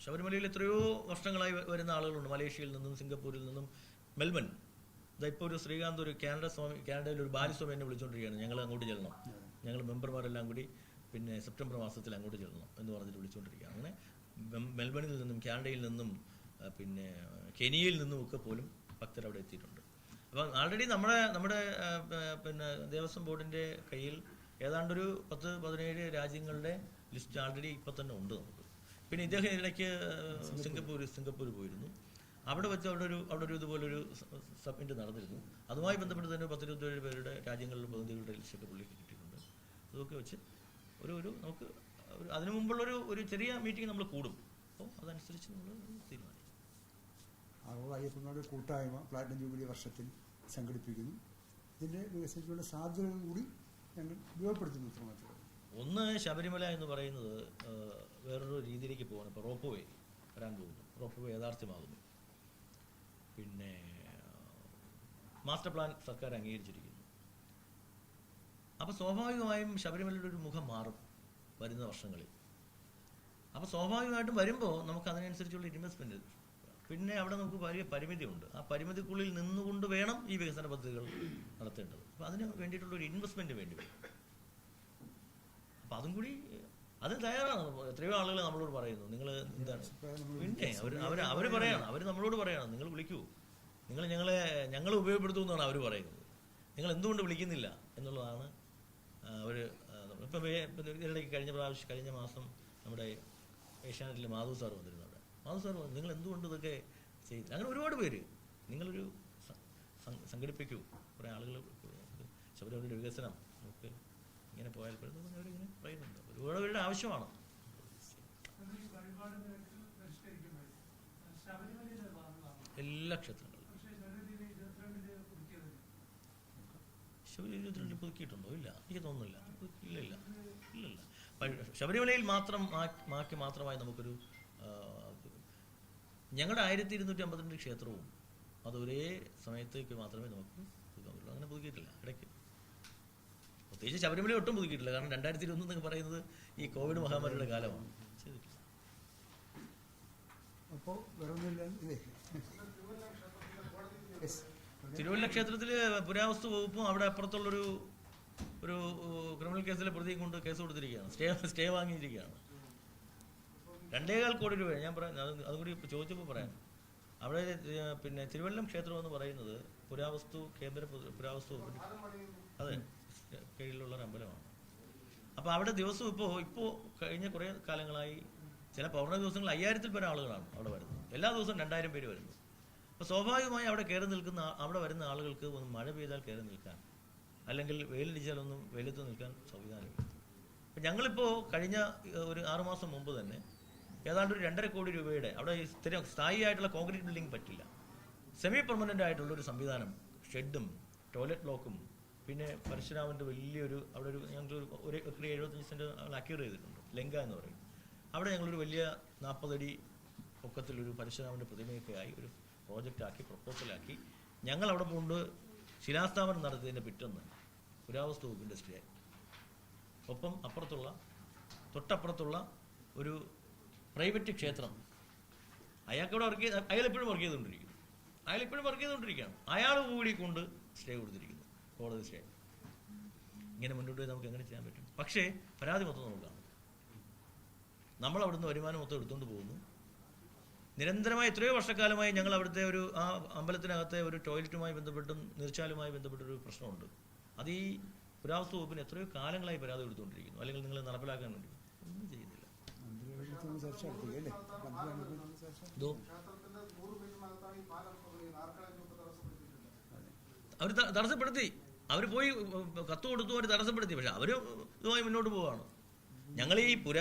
ശബരിമലയിൽ എത്രയോ വർഷങ്ങളായി വരുന്ന ആളുകളുണ്ട്. മലേഷ്യയിൽ നിന്നും സിംഗപ്പൂരിൽ നിന്നും. മെൽബൺ. ഇപ്പോൾ ഒരു ശ്രീകാന്ത് ഒരു കാനഡ സ്വാമി കാനഡയിൽ ഒരു ബാലിസ്വാമി എന്നെ വിളിച്ചുകൊണ്ടിരിക്കുകയാണ് ഞങ്ങൾ അങ്ങോട്ട് ചെല്ലണം. ഞങ്ങൾ മെമ്പർമാരെല്ലാം കൂടി പിന്നെ സെപ്റ്റംബർ മാസത്തിൽ അങ്ങോട്ട് ചെല്ലണം എന്ന് പറഞ്ഞിട്ട് വിളിച്ചുകൊണ്ടിരിക്കുകയാണ് അങ്ങനെ മെൽബണിൽ നിന്നും കാനഡയിൽ നിന്നും പിന്നെ കെനിയയിൽ നിന്നും ഒക്കെ പോലും ഭക്തർ അവിടെ എത്തിയിട്ടുണ്ട്. അപ്പം ആൾറെഡി നമ്മുടെ നമ്മുടെ പിന്നെ ദേവസ്വം ബോർഡിന്റെ കയ്യിൽ ഏതാണ്ടൊരു പത്ത് പതിനേഴ് രാജ്യങ്ങളുടെ ലിസ്റ്റ് ആൾറെഡി ഇപ്പം തന്നെ ഉണ്ട് നമുക്ക്. പിന്നെ ഇദ്ദേഹം ഇടയ്ക്ക് സിംഗപ്പൂർ സിംഗപ്പൂർ പോയിരുന്നു. അവിടെ വെച്ച് അവിടെ ഒരു അവിടെ ഒരു ഇതുപോലൊരു സബ്മിറ്റ് നടന്നിരുന്നു. അതുമായി ബന്ധപ്പെട്ട് തന്നെ പത്തിരുപത്തേഴ് പേരുടെ രാജ്യങ്ങളിലെ പ്രതിനിധികളുടെ ലിസ്റ്റൊക്കെ പുള്ളിക്ക് കിട്ടിയിട്ടുണ്ട്. അതൊക്കെ വെച്ച് ഒരു ഒരു നമുക്ക് ഒരു അതിനു മുമ്പുള്ളൊരു ഒരു ചെറിയ മീറ്റിംഗ് നമ്മൾ കൂടും. അപ്പോൾ അതനുസരിച്ച് നമ്മൾ തീരുമാനിക്കും. ആഗോള അയ്യപ്പന്മാരുടെ കൂട്ടായ്മ പ്ലാറ്റിനം ജൂബിലി വർഷത്തിൽ സംഘടിപ്പിക്കുന്നു. ഇതിന്റെ വികസനത്തിനുള്ള സാധ്യതകൾ കൂടി ഞങ്ങൾ ഉപയോഗപ്പെടുത്തുന്നു ഒന്ന് ശബരിമല എന്ന് പറയുന്നത് വേറൊരു രീതിയിലേക്ക് പോകണം ഇപ്പോൾ റോപ്പ് വേ വരാൻ പോകുന്നു. റോപ്പ് വേ യാഥാർത്ഥ്യമാകുന്നു. പിന്നെ മാസ്റ്റർ പ്ലാൻ സർക്കാർ അംഗീകരിച്ചിരിക്കുന്നു. അപ്പോൾ സ്വാഭാവികമായും ശബരിമലയുടെ ഒരു മുഖം മാറും വരുന്ന വർഷങ്ങളിൽ. അപ്പോൾ സ്വാഭാവികമായിട്ടും വരുമ്പോൾ നമുക്ക് അതിനനുസരിച്ചുള്ള ഇൻവെസ്റ്റ്മെന്റ് പിന്നെ അവിടെ നമുക്ക് വലിയ പരിമിതിയുണ്ട്. ആ പരിമിതിക്കുള്ളിൽ നിന്നുകൊണ്ട് വേണം ഈ വികസന പദ്ധതികൾ നടത്തേണ്ടത്. അപ്പോൾ അതിന് വേണ്ടിയിട്ടുള്ള ഒരു ഇൻവെസ്റ്റ്മെന്റ് വേണ്ടി വരും. അപ്പൊ അതും കൂടി അത് തയ്യാറാണ്. എത്രയോ ആളുകൾ നമ്മളോട് പറയുന്നു. നിങ്ങൾ എന്താണ്? പിന്നെ അവർ അവർ അവർ പറയാണ്. അവർ നമ്മളോട് പറയാണ്. നിങ്ങൾ വിളിക്കൂ. നിങ്ങൾ ഞങ്ങളെ ഞങ്ങൾ ഉപയോഗപ്പെടുത്തുമെന്നാണ് അവർ പറയുന്നത്. നിങ്ങൾ എന്തുകൊണ്ട് വിളിക്കുന്നില്ല എന്നുള്ളതാണ് അവർ ഇപ്പം ഇതിനിടയ്ക്ക് കഴിഞ്ഞ പ്രാവശ്യം കഴിഞ്ഞ മാസം നമ്മുടെ ഏഷ്യാനെറ്റിൽ മാധവ് സാർ വന്നിരുന്നു അവിടെ മാധവ് സാർ നിങ്ങൾ എന്തുകൊണ്ട് ഇതൊക്കെ ചെയ്തില്ല അങ്ങനെ ഒരുപാട് പേര്. നിങ്ങളൊരു സംഘടിപ്പിക്കൂ. കുറേ ആളുകൾ ശബരിമലയുടെ വികസനം നമുക്ക് ഇങ്ങനെ പോയാൽ പോലും അവരിങ്ങനെ പറയുന്നുണ്ട്. ഒരുപാട് ആവശ്യമാണ്. എല്ലാ ക്ഷേത്രങ്ങളിലും. പുതുക്കിയിട്ടുണ്ടോ? ഇല്ല. എനിക്ക് തോന്നുന്നില്ല. ഇല്ലില്ല. ഇല്ലില്ല. ഇല്ല ഇല്ല ഇല്ല ശബരിമലയിൽ മാത്രം മാക്കി മാത്രമായി നമുക്കൊരു ഞങ്ങളുടെ ആയിരത്തി ഇരുന്നൂറ്റി അമ്പത്തിരണ്ട് ക്ഷേത്രവും അത് ഒരേ സമയത്തേക്ക് മാത്രമേ നമുക്ക് പുതുക്കാൻ പറ്റുള്ളൂ. അങ്ങനെ പുതുക്കിയിട്ടില്ല. ഇടയ്ക്ക്. പ്രത്യേകിച്ച് ശബരിമല ഒട്ടും പുതുക്കിയിട്ടില്ല. കാരണം രണ്ടായിരത്തി ഇരുപത്തി എന്നൊക്കെ പറയുന്നത് ഈ കോവിഡ് മഹാമാരിയുടെ കാലമാണ്. അപ്പോൾ തിരുവല്ല ക്ഷേത്രത്തിൽ പുരാവസ്തു വകുപ്പും അവിടെ അപ്പുറത്തുള്ളൊരു ഒരു ക്രിമിനൽ കേസിലെ പ്രതി കൊണ്ട് കേസ് കൊടുത്തിരിക്കുകയാണ്. സ്റ്റേ സ്റ്റേ വാങ്ങിയിരിക്കുകയാണ്. രണ്ടേകാൽ കോടി രൂപ ഞാൻ പറയാം അത് അതുകൂടി ചോദിച്ചപ്പോൾ പറയാം. അവിടെ പിന്നെ തിരുവല്ലം ക്ഷേത്രം എന്ന് പറയുന്നത് പുരാവസ്തു കേന്ദ്ര പുരാവസ്തു അതെ. കീഴിലുള്ള ഒരു അമ്പലമാണ്. അപ്പോൾ അവിടെ ദിവസം ഇപ്പോൾ ഇപ്പോൾ കഴിഞ്ഞ കുറേ കാലങ്ങളായി ചില പൗർണമി ദിവസങ്ങൾ അയ്യായിരത്തിൽ പരം ആളുകളാണ് അവിടെ വരുന്നത്. എല്ലാ ദിവസവും രണ്ടായിരം പേര് വരുന്നു. അപ്പോൾ സ്വാഭാവികമായി അവിടെ കയറി നിൽക്കുന്ന അവിടെ വരുന്ന ആളുകൾക്ക് ഒന്ന് മഴ പെയ്താൽ കയറി നിൽക്കാൻ അല്ലെങ്കിൽ വെയിലടിച്ചാലൊന്നും വെയിലത്ത് നിൽക്കാൻ സംവിധാനമില്ല അപ്പം ഞങ്ങളിപ്പോൾ കഴിഞ്ഞ ഒരു ആറുമാസം മുമ്പ് തന്നെ ഏതാണ്ട് ഒരു രണ്ടര കോടി രൂപയുടെ അവിടെ സ്ഥിരം സ്ഥായിയായിട്ടുള്ള കോൺക്രീറ്റ് ബിൽഡിംഗ് പറ്റില്ല. സെമി പെർമനന്റ് ആയിട്ടുള്ള ഒരു സംവിധാനം ഷെഡും ടോയ്ലറ്റ് ബ്ലോക്കും പിന്നെ പരശുരാമന്റെ വലിയൊരു അവിടെ ഒരു ഞങ്ങൾക്ക് ഒരു ഒരു എഴുപത്തഞ്ച് സെന്റ് അക്യൂർ ചെയ്തിട്ടുണ്ട്. ലങ്ക എന്ന് പറയും. അവിടെ ഞങ്ങളൊരു വലിയ നാൽപ്പതടി പൊക്കത്തിലൊരു പരശുരാമന്റെ പ്രതിമയൊക്കെ ആയി ഒരു പ്രോജക്റ്റ് ആക്കി പ്രപ്പോസലാക്കി ഞങ്ങൾ അവിടെ കൊണ്ട് ശിലാസ്ഥാപനം നടത്തിയതിന്റെ പിറ്റെന്ന് പുരാവസ്തു വകുപ്പ് ഇൻഡസ്ട്രിയായി ഒപ്പം അപ്പുറത്തുള്ള തൊട്ടപ്പുറത്തുള്ള ഒരു പ്രൈവറ്റ് ക്ഷേത്രം. അയാൾക്ക് ഇവിടെ വർക്ക് ചെയ്ത് അയാൾ എപ്പോഴും വർക്ക് ചെയ്തുകൊണ്ടിരിക്കുന്നു. അയാൾ ഇപ്പോഴും വർക്ക് ചെയ്തുകൊണ്ടിരിക്കുകയാണ്. അയാൾ കൂടി കൊണ്ട് സ്റ്റേ കൊടുത്തിരിക്കുന്നു. കോടതി സ്റ്റേ. ഇങ്ങനെ മുന്നോട്ട് പോയി നമുക്ക് എങ്ങനെ ചെയ്യാൻ പറ്റും? പക്ഷേ പരാതി മൊത്തം നമുക്കാണ് നമ്മൾ അവിടുന്ന് വരുമാനം മൊത്തം എടുത്തുകൊണ്ട് പോകുന്നു. നിരന്തരമായി എത്രയോ വർഷക്കാലമായി ഞങ്ങൾ അവിടുത്തെ ഒരു ആ അമ്പലത്തിനകത്തെ ഒരു ടോയ്ലറ്റുമായി ബന്ധപ്പെട്ടും നീർച്ചാലുമായി ബന്ധപ്പെട്ടൊരു പ്രശ്നമുണ്ട്. അത് ഈ പുരാവസ്തു വകുപ്പിന് എത്രയോ കാലങ്ങളായി പരാതി കൊടുത്തുകൊണ്ടിരിക്കുന്നു അല്ലെങ്കിൽ നിങ്ങൾ നടപ്പിലാക്കാൻ വേണ്ടി. ഒന്നും ചെയ്യുന്നില്ല. അവർ തടസ്സപ്പെടുത്തി. അവർ പോയി കത്ത് കൊടുത്തു അവർ തടസ്സപ്പെടുത്തി. പക്ഷെ അവർ ഇതുമായി മുന്നോട്ട് പോവുകയാണ് ഞങ്ങൾ ഈ പുരാ